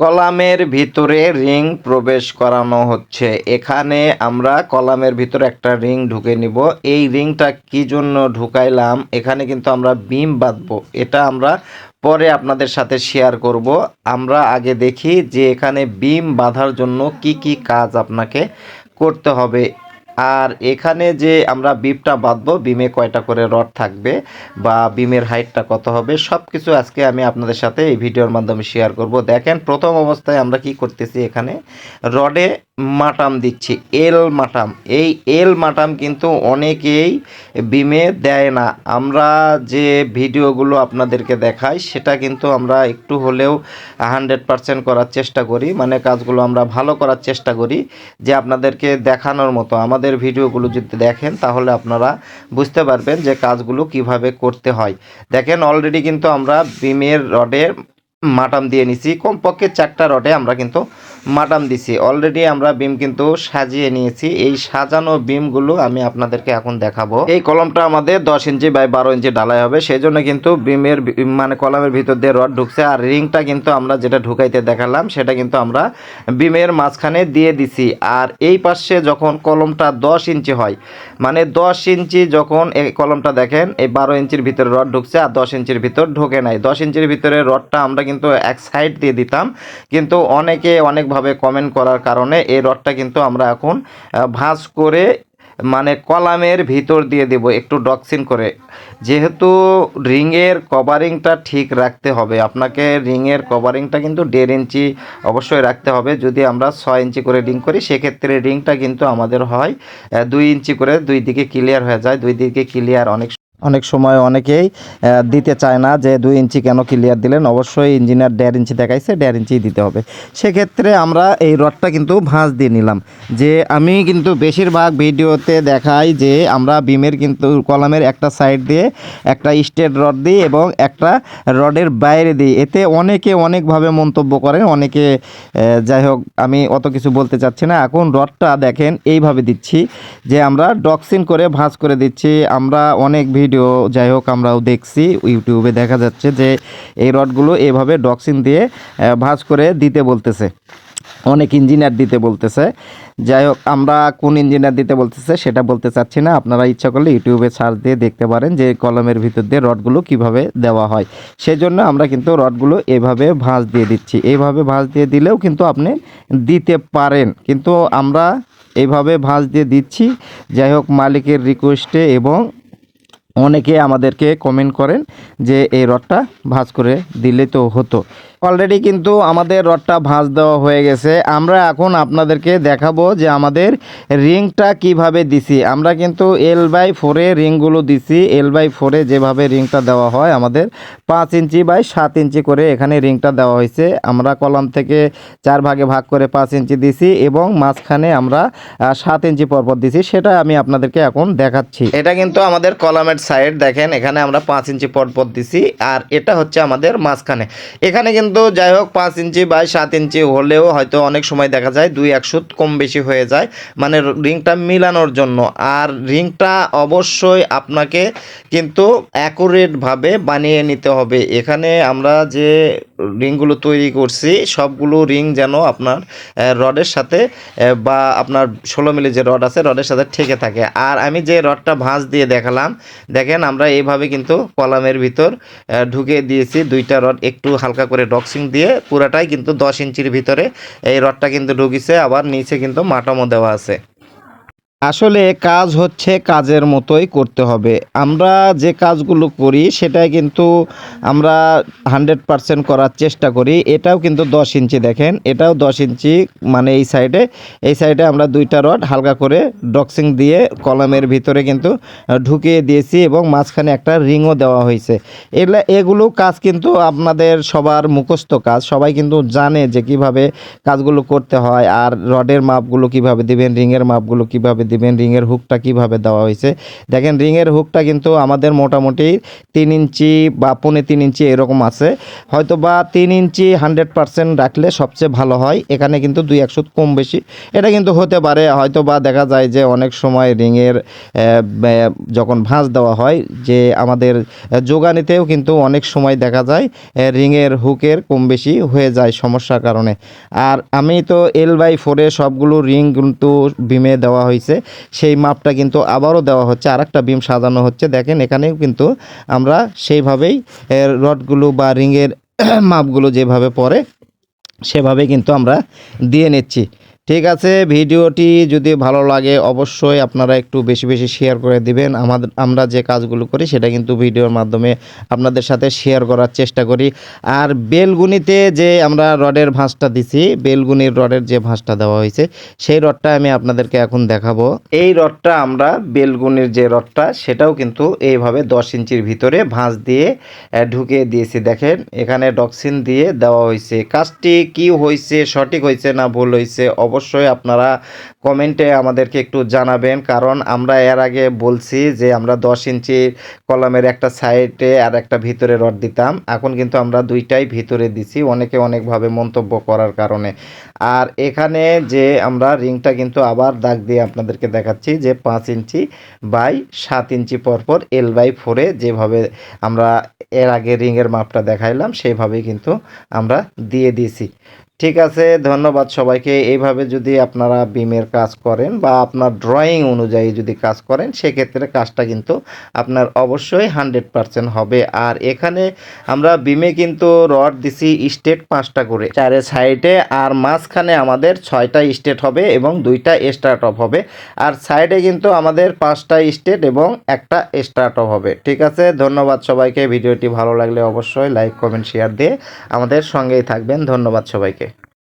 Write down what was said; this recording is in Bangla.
কলামের ভিতরে রিং প্রবেশ করানো হচ্ছে। এখানে আমরা কলামের ভিতরে একটা রিং ঢুকে নিব। এই রিংটা কি জন্য ঢুকাইলাম? এখানে কিন্তু আমরা বিম বাঁধব। এটা আমরা পরে আপনাদের সাথে শেয়ার করব। আমরা আগে দেখি যে এখানে বিম বাঁধার জন্য কি কি কাজ আপনাকে করতে হবে। আর এখানে যে আমরা বিমটা বাঁধবো, বিমে কয়টা করে রড থাকবে বা বিমের হাইটটা কত হবে সব কিছু আজকে আমি আপনাদের সাথে এই ভিডিওর মাধ্যমে শেয়ার করব। দেখেন, প্রথম অবস্থায় আমরা কি করতেছি এখানে? রডে মাটাম দিচ্ছি, এল মাটাম। এই এল মাটাম কিন্তু অনেকেই বিমে দেয় না। আমরা যে ভিডিওগুলো আপনাদেরকে দেখাই, সেটা কিন্তু আমরা একটু হলেও হান্ড্রেড পারসেন্ট করার চেষ্টা করি। মানে কাজগুলো আমরা ভালো করার চেষ্টা করি যে আপনাদেরকে দেখানোর মতো। আমাদের ভিডিওগুলো যদি দেখেন, তাহলে আপনারা বুঝতে পারবেন যে কাজগুলো কীভাবে করতে হয়। দেখেন অলরেডি কিন্তু আমরা বিমের রডে মাটাম দিয়ে নিছি। কমপক্ষে চারটা রডে আমরা কিন্তু মাটাম দিছি। অলরেডি আমরা বিম কিন্তু সাজিয়ে নিয়েছি। এই সাজানো বিমগুলো আমি আপনাদেরকে এখন দেখাবো। এই কলমটা আমাদের দশ ইঞ্চি বাই বারো ইঞ্চি ডালাই হবে। সেই জন্য কিন্তু বিমের মানে কলমের ভিতর দিয়ে রড ঢুকছে। আর রিংটা কিন্তু আমরা যেটা ঢুকাইতে দেখালাম, সেটা কিন্তু আমরা বিমের মাঝখানে দিয়ে দিছি। আর এই পাশে যখন কলমটা দশ ইঞ্চি হয় মানে দশ ইঞ্চি যখন এই কলমটা দেখেন, এই বারো ইঞ্চির ভিতরে রড ঢুকছে আর দশ ইঞ্চির ভিতর ঢোকে নাই। দশ ইঞ্চির ভিতরে রডটা আমরা কিন্তু এক সাইড দিয়ে দিতাম। কিন্তু অনেকে অনেকভাবে কমেন্ট করার কারণে এই রডটা কিন্তু আমরা এখন ভাঁজ করে মানে কলামের ভিতর দিয়ে দেব, একটু ডক্সিন করে। যেহেতু রিংয়ের কভারিংটা ঠিক রাখতে হবে, আপনাকে রিংয়ের কভারিংটা কিন্তু দেড় ইঞ্চি অবশ্যই রাখতে হবে। যদি আমরা ছয় ইঞ্চি করে রিং করি, সেক্ষেত্রে রিংটা কিন্তু আমাদের হয় দুই ইঞ্চি করে দুই দিকে ক্লিয়ার হয়ে যায়। দুই দিকে ক্লিয়ার অনেক অনেক সময় অনেকেই দিতে চায় না যে দুই ইঞ্চি কেন ক্লিয়ার দিলেন? অবশ্যই ইঞ্জিনিয়ার দেড় ইঞ্চি দেখাইছে, দেড় ইঞ্চি দিতে হবে। সেক্ষেত্রে আমরা এই রডটা কিন্তু ভাঁজ দিয়ে নিলাম। যে আমি কিন্তু বেশিরভাগ ভিডিওতে দেখাই যে আমরা বিমের কিন্তু কলামের একটা সাইড দিয়ে একটা স্টেট রড দিই এবং একটা রডের বাইরে দিই। এতে অনেকে অনেকভাবে মন্তব্য করেন, অনেকে যাই হোক, আমি অত কিছু বলতে চাচ্ছি না। এখন রডটা দেখেন, এইভাবে দিচ্ছি যে আমরা ডক্সিন করে ভাঁজ করে দিচ্ছি। আমরা অনেক ভিডিও যাই হোক আমরাও দেখছি, ইউটিউবে দেখা যাচ্ছে যে এই রডগুলো এভাবে ডক্সিন দিয়ে ভাঁজ করে দিতে বলতেছে। অনেক ইঞ্জিনিয়ার দিতে বলতেছে। যাই হোক, আমরা কোন ইঞ্জিনিয়ার দিতে বলতেছে সেটা বলতে চাচ্ছি না। আপনারা ইচ্ছা করলে ইউটিউবে সার্চ দিয়ে দেখতে পারেন যে কলমের ভিতর দিয়ে রডগুলো কীভাবে দেওয়া হয়। সেই জন্য আমরা কিন্তু রডগুলো এভাবে ভাঁজ দিয়ে দিচ্ছি। এইভাবে ভাঁজ দিয়ে দিলেও কিন্তু আপনি দিতে পারেন। কিন্তু আমরা এইভাবে ভাঁজ দিয়ে দিচ্ছি। যাই হোক, মালিকের রিকোয়েস্টে এবং অনেকে আমাদেরকে কমেন্ট করেন যে এই রডটা ভাঁজ করে দিলে তো হতো। অলরেডি কিন্তু আমাদের রডটা ভাঁজ দেওয়া হয়ে গেছে। আমরা এখন আপনাদেরকে দেখাবো যে আমাদের রিংটা কীভাবে দিছি। আমরা কিন্তু এল বাই ফোরে রিংগুলো দিছি। এল বাই ফোরে যেভাবে রিংটা দেওয়া হয়, আমাদের পাঁচ ইঞ্চি বাই সাত ইঞ্চি করে এখানে রিংটা দেওয়া হয়েছে। আমরা কলাম থেকে চার ভাগে ভাগ করে পাঁচ ইঞ্চি দিছি এবং মাঝখানে আমরা সাত ইঞ্চি পরপর দিছি। সেটা আমি আপনাদেরকে এখন দেখাচ্ছি। এটা কিন্তু আমাদের কলামের সাইড দেখেন, এখানে আমরা পাঁচ ইঞ্চি পরপর দিছি। আর এটা হচ্ছে আমাদের মাঝখানে। এখানে কিন্তু যাই হোক, পাঁচ ইঞ্চি বাই সাত ইঞ্চি হলেও হয়তো অনেক সময় দেখা যায় দুই এক সুত কম বেশি হয়ে যায় মানে রিংটা মিলানোর জন্য। আর রিংটা অবশ্যই আপনাকে কিন্তু অ্যাকুরেটভাবে বানিয়ে নিতে হবে। এখানে আমরা যে রিংগুলো তৈরি করছি, সবগুলো রিং যেন আপনার রডের সাথে বা আপনার ষোলো মিলি যে রড আছে, রডের সাথে ঠেকে থাকে। আর আমি যে রডটা ভাঁজ দিয়ে দেখালাম, দেখেন আমরা এইভাবে কিন্তু কলামের ভিতর ঢুকিয়ে দিয়েছি। দুইটা রড একটু হালকা করে ডক্সিং দিয়ে পুরাটাই কিন্তু দশ ইঞ্চির ভিতরে এই রডটা কিন্তু ঢুকিছে, আবার নিচে কিন্তু মাটামো দেওয়া আছে। আসলে কাজ হচ্ছে কাজের মতোই করতে হবে। আমরা যে কাজগুলো করি, সেটাই কিন্তু আমরা হান্ড্রেড পারসেন্ট করার চেষ্টা করি। এটাও কিন্তু দশ ইঞ্চি দেখেন, এটাও দশ ইঞ্চি মানে এই সাইডে এই সাইডে আমরা দুইটা রড হালকা করে ডক্সিং দিয়ে কলমের ভিতরে কিন্তু ঢুকিয়ে দিয়েছি এবং মাঝখানে একটা রিংও দেওয়া হয়েছে। এগুলা এগুলো কাজ কিন্তু আপনাদের সবার মুখস্থ কাজ। সবাই কিন্তু জানে যে কীভাবে কাজগুলো করতে হয়, আর রডের মাপগুলো কীভাবে দিবেন, রিংয়ের মাপগুলো কীভাবে দিবেন, রিংয়ের হুকটা কীভাবে দেওয়া হয়েছে। দেখেন, রিংয়ের হুকটা কিন্তু আমাদের মোটামুটি তিন ইঞ্চি বা পৌনে তিন ইঞ্চি এরকম আছে। হয়তো বা তিন ইঞ্চি হান্ড্রেড পার্সেন্ট রাখলে সবচেয়ে ভালো হয়। এখানে কিন্তু দুই একশো কম বেশি। এটা কিন্তু হতে পারে হয়তো বা দেখা যায় যে অনেক সময় রিংয়ের যখন ভাঁজ দেওয়া হয়, যে আমাদের যোগানিতেও কিন্তু অনেক সময় দেখা যায় রিংয়ের হুকের কম বেশি হয়ে যায় সমস্যার কারণে। আর আমি তো এল বাই ফোরে সবগুলো রিং কিন্তু বিমে দেওয়া হয়েছে। সেই মাপটা কিন্তু আবারও দেওয়া হচ্ছে আর একটা বিম সাজানো হচ্ছে। দেখেন, এখানেও কিন্তু আমরা সেইভাবেই রডগুলো বা রিংয়ের মাপগুলো যেভাবে পরে সেভাবে কিন্তু আমরা দিয়ে নিচ্ছি। ঠিক আছে, ভিডিওটি যদি ভালো লাগে অবশ্যই আপনারা একটু বেশি বেশি শেয়ার করে দিবেন। আমাদের আমরা যে কাজগুলো করি সেটা কিন্তু ভিডিওর মাধ্যমে আপনাদের সাথে শেয়ার করার চেষ্টা করি। আর বেলগুনিতে যে আমরা রডের ভাঁজটা দিছি, বেলগুনির রডের যে ভাঁজটা দেওয়া হয়েছে, সেই রডটা আমি আপনাদেরকে এখন দেখাবো। এই রডটা আমরা বেলগুনির যে রডটা, সেটাও কিন্তু এইভাবে দশ ইঞ্চির ভিতরে ভাঁজ দিয়ে ঢুকিয়ে দিয়েছি। দেখেন, এখানে ডক্সিন দিয়ে দেওয়া হয়েছে। কাজটি কি হয়েছে, সঠিক হয়েছে না ভুল হয়েছে অবশ্যই আপনারা কমেন্টে আমাদেরকে একটু জানাবেন। কারণ আমরা এর আগে বলছি যে আমরা দশ ইঞ্চি কলমের একটা সাইডে আর একটা ভিতরে রড দিতাম। এখন কিন্তু আমরা দুইটাই ভিতরে দিছি, অনেকে অনেকভাবে মন্তব্য করার কারণে। আর এখানে যে আমরা রিংটা কিন্তু আবার দাগ দিয়ে আপনাদেরকে দেখাচ্ছি যে পাঁচ ইঞ্চি বাই সাত ইঞ্চি পরপর এল বাই ফোরে যেভাবে আমরা এর আগে রিংয়ের মাপটা দেখাইলাম সেইভাবেই কিন্তু আমরা দিয়ে দিয়েছি। ঠিক আছে, ধন্যবাদ সবাইকে। এইভাবে যদি আপনারা বিমের কাজ করেন বা আপনার ড্রয়িং অনুযায়ী যদি কাজ করেন, সেক্ষেত্রে কাজটা কিন্তু আপনার অবশ্যই হান্ড্রেড পারসেন্ট হবে। আর এখানে আমরা বিমে কিন্তু রড দিছি স্টেট পাঁচটা করে। চারে সাইডে আর মাঝখানে আমাদের ছয়টা স্টেট হবে এবং দুইটা স্টার্ট অফ হবে। আর সাইডে কিন্তু আমাদের পাঁচটা স্টেট এবং একটা স্টার্ট অফ হবে। ঠিক আছে, ধন্যবাদ সবাইকে। ভিডিওটি ভালো লাগলে অবশ্যই লাইক, কমেন্ট, শেয়ার দিয়ে আমাদের সঙ্গেই থাকবেন। ধন্যবাদ সবাইকে।